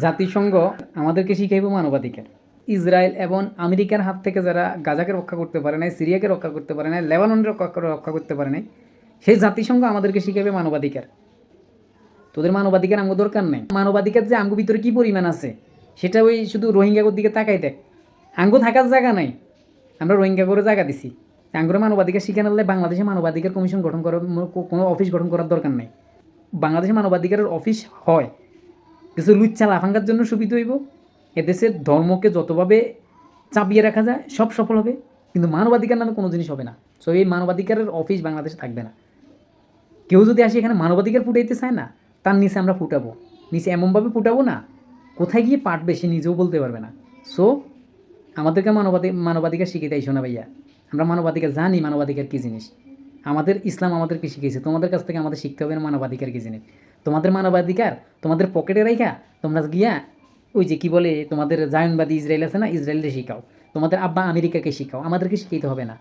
জাতিসংঘ আমাদেরকে শিখাইব মানবাধিকার। ইসরায়েল এবং আমেরিকার হাত থেকে যারা গাজাকে রক্ষা করতে পারে নাই, সিরিয়াকে রক্ষা করতে পারে নাই, লেবাননকে রক্ষা করে- রক্ষা করতে পারে নাই, সেই জাতিসংঘ আমাদেরকে শিখাইবে মানবাধিকার। তোদের মানবাধিকার আঙ্গ দরকার নেই। মানবাধিকার যে আঙ্গ ভিতরে কি পরিমাণ আছে, সেটা ওই শুধু রোহিঙ্গাগোর দিকে তাকাই দেখ। আঙ্গ থাকার জায়গা নাই। আমরা রোহিঙ্গা করে জায়গা দিছি। আঙ্গুরে মানবাধিকার শিখে আনলে বাংলাদেশে মানবাধিকার কমিশন গঠন করার কোনো অফিস গঠন করার দরকার নেই। বাংলাদেশে মানবাধিকারের অফিস হয়। কিছু লুচ্চা লাফাঙ্গার জন্য সুবিধা হইব। এদেশের ধর্মকে যতভাবে চাপিয়ে রাখা যায়, সব সফল হবে। কিন্তু মানবাধিকার নামে কোনো জিনিস হবে না। সো এই মানবাধিকারের অফিস বাংলাদেশে থাকবে না। কেউ যদি আসে এখানে মানবাধিকার ফুটাইতে চায় না, তার নিচে আমরা ফুটাবো। নিচে এমনভাবে ফুটাবো না, কোথায় গিয়ে পাঠবে সে নিজেও বলতে পারবে না। সো আমাদেরকে মানবাধি, মানবাধিকার শিখে দেয় শোনা ভাইয়া। আমরা মানবাধিকার জানি মানবাধিকার কী জিনিস। আমাদের ইসলাম আমাদেরকে শিখিয়েছে। তোমাদের কাছ থেকে আমাদের শিখতে হবে মানবাধিকার কী জিনিস। তোমাদের মানবাধিকার, তোমাদের পকেটে রাইখা, তোমরা গিয়া ওই যে কি বলে তোমাদের জায়নবাদী ইসরায়েল আছে না ইসরায়েলদের শিখাও। তোমাদের আব্বা আমেরিকাকে শিখাও, আমাদেরকে শিখাইতে হবে না।